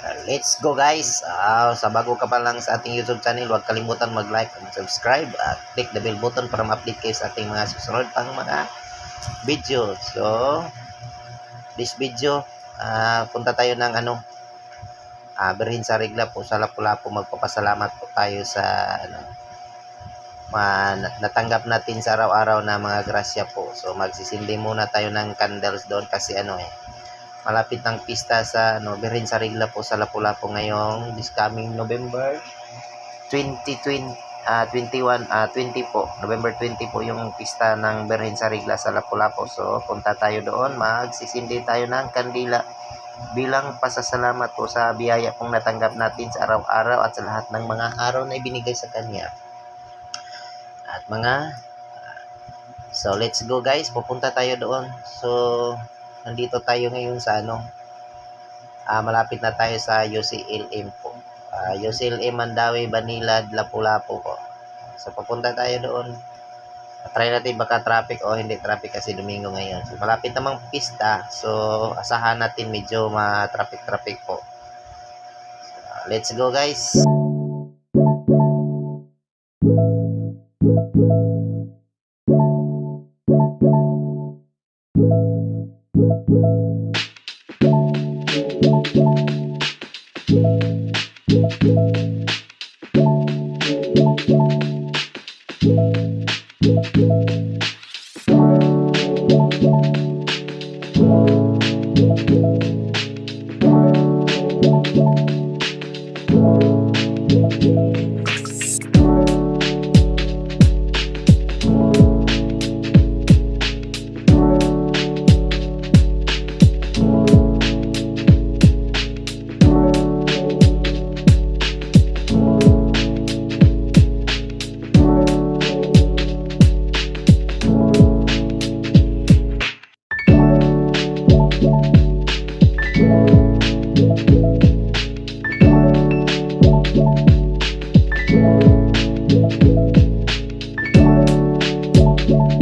Uh, let's go guys. Ah, sa bago ka pa lang sa ating YouTube channel, huwag kalimutan mag-like and subscribe at click the bell button para ma-update kayo sa ating mga susunod pang mga video. So, this video, ah, punta tayo ng ano, ah, Berhin sa Regla po sa Lapu-Lapu. Magpapasalamat po tayo sa ano, ma- natanggap natin sa araw-araw na mga grasya po. So, magsisindi muna tayo ng candles doon kasi ano eh, malapit ng pista sa ano, Berhin sa Regla po sa Lapu-Lapu ngayong this coming November 2020 ah 21 ah 20 po. November 20 po yung pista ng Berhin sa Regla sa Lapu-Lapu. So punta tayo doon magsisindi tayo ng kandila bilang pasasalamat po sa biyaya pong natanggap natin sa araw-araw at sa lahat ng mga araw na ibinigay sa kanya. At mga so let's go guys pupunta tayo doon. So nandito tayo ngayon sa ano uh, malapit na tayo sa UCLM po. Ah, uh, UCLM Mandawi, Banilad, Lapu-Lapu po. So papunta tayo doon. Try natin baka traffic o oh, hindi traffic kasi Domingo ngayon. So, malapit namang pista. So asahan natin medyo ma-traffic-traffic po. So, let's go guys! Thank you. you. you.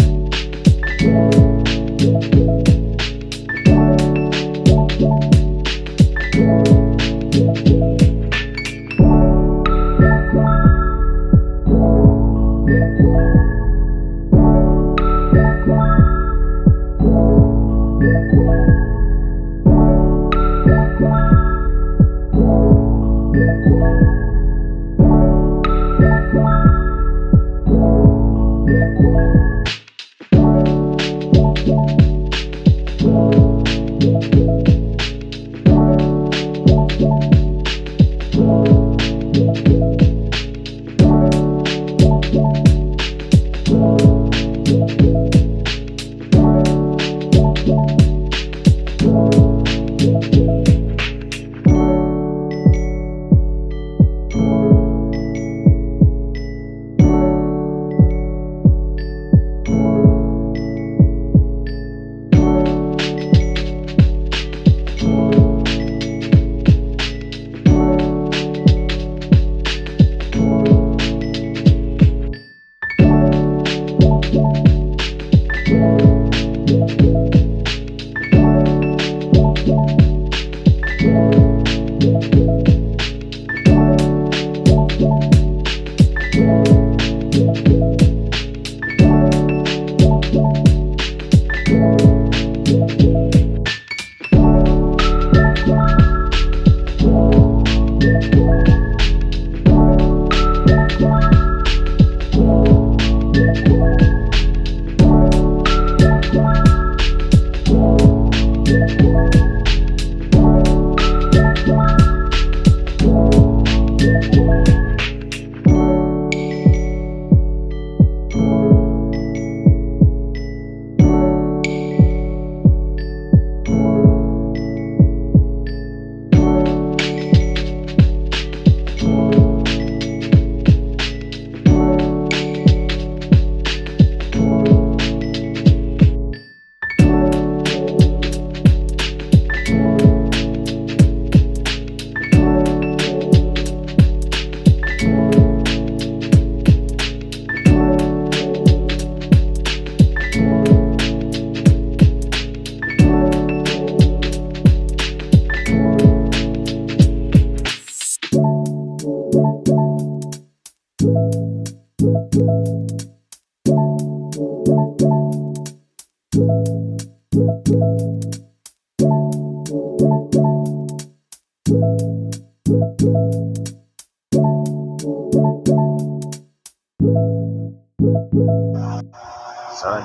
So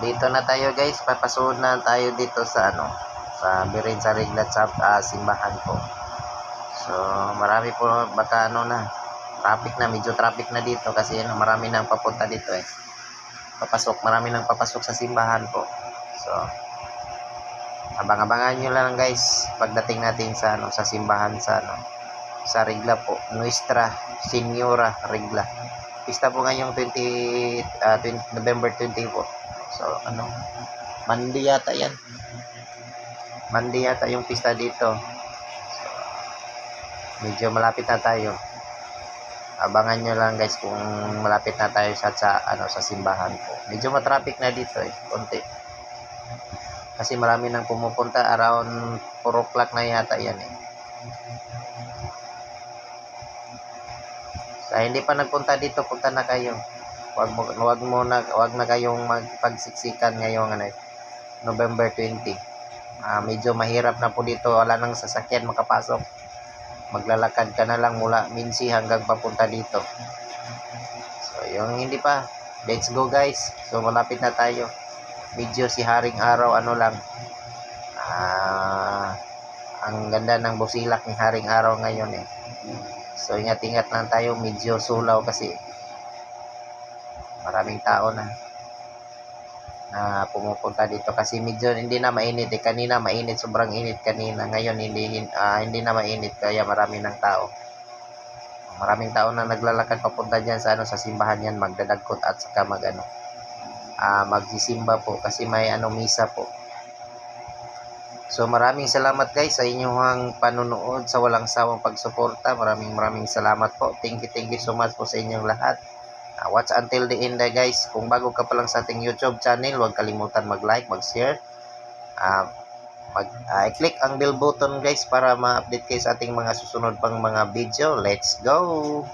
dito na tayo guys, papasood na tayo dito sa ano, sa Birin sa Riglat sa uh, ah, simbahan po. So marami po baka ano na traffic na, medyo traffic na dito kasi ano, marami nang papunta dito eh. Papasok, marami nang papasok sa simbahan po. So, abang-abangan nyo lang guys pagdating natin sa ano, sa simbahan sa ano, sa Rigla po, Nuestra Señora Rigla. Pista po ngayong 20, ah, 20 November 20 po. So, ano, Mandi yata yan. Mandi yata yung pista dito. So, medyo malapit na tayo. Abangan nyo lang guys kung malapit na tayo sa, sa, ano, sa simbahan po. Medyo matraffic na dito eh, konti. Kasi marami nang pumupunta around 4 o'clock na yata yan eh. Sa hindi pa nagpunta dito, punta na kayo. Wag mo wag mo na wag na kayong magpagsiksikan ngayong ano, November 20. Ah, medyo mahirap na po dito, wala nang sasakyan makapasok. Maglalakad ka na lang mula Minsi hanggang papunta dito. So, yung hindi pa, let's go guys. So, malapit na tayo. Medyo si Haring Araw, ano lang, ah, ang ganda ng busilak ni Haring Araw ngayon eh. So, ingat-ingat lang tayo. Medyo sulaw kasi maraming tao na na pumupunta dito kasi medyo hindi na mainit eh. Kanina mainit, sobrang init kanina. Ngayon hindi ah, hindi na mainit kaya marami ng tao. Maraming tao na naglalakad papunta diyan sa ano sa simbahan yan magdadagkot at saka mag ano ah magsisimba po kasi may ano misa po. So maraming salamat guys sa inyong panunood, sa walang sawang pagsuporta. Maraming maraming salamat po. Thank you, thank you so much po sa inyong lahat. Uh, watch until the end eh, guys. Kung bago ka pa lang sa ating YouTube channel, huwag kalimutan mag-like, mag-share. Uh, mag, uh, i-click ang bell button guys para ma-update kayo sa ating mga susunod pang mga video. Let's go!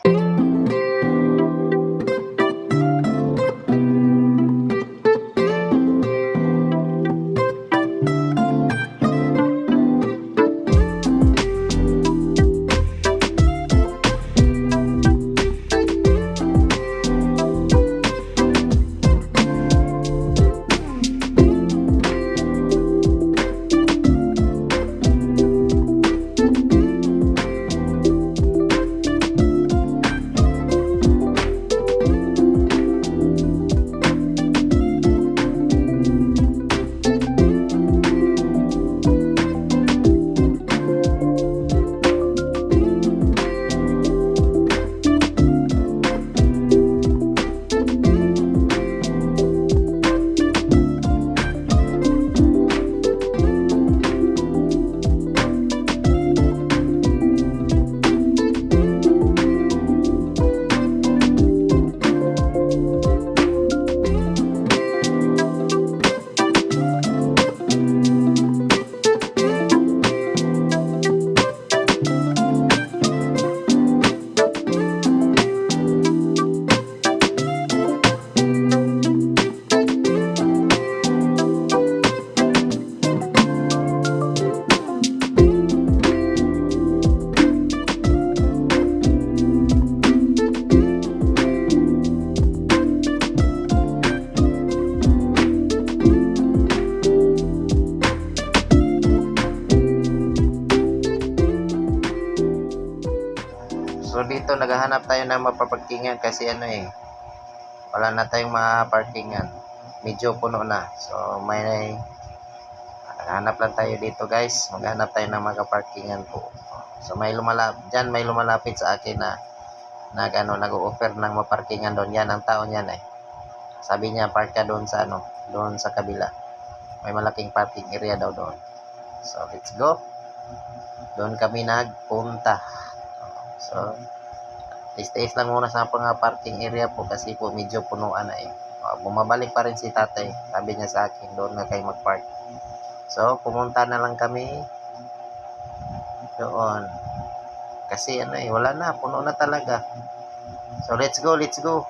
So dito naghahanap tayo ng mapaparkingan kasi ano eh wala na tayong maparkingan. Medyo puno na. So may hanap lang tayo dito guys. Maghanap tayo ng mga po. So may lumalapit diyan may lumalapit sa akin na nag ano nag-offer ng maparkingan doon. Yan ang tao niyan eh. Sabi niya park ka doon sa ano, doon sa kabila. May malaking parking area daw doon. So let's go. Doon kami nagpunta. So, taste lang muna sa mga parking area po kasi po medyo punuan na eh. Uh, bumabalik pa rin si tatay. Sabi niya sa akin, doon na kayo mag-park. So, pumunta na lang kami doon. Kasi ano eh, wala na, puno na talaga. So, let's go, let's go.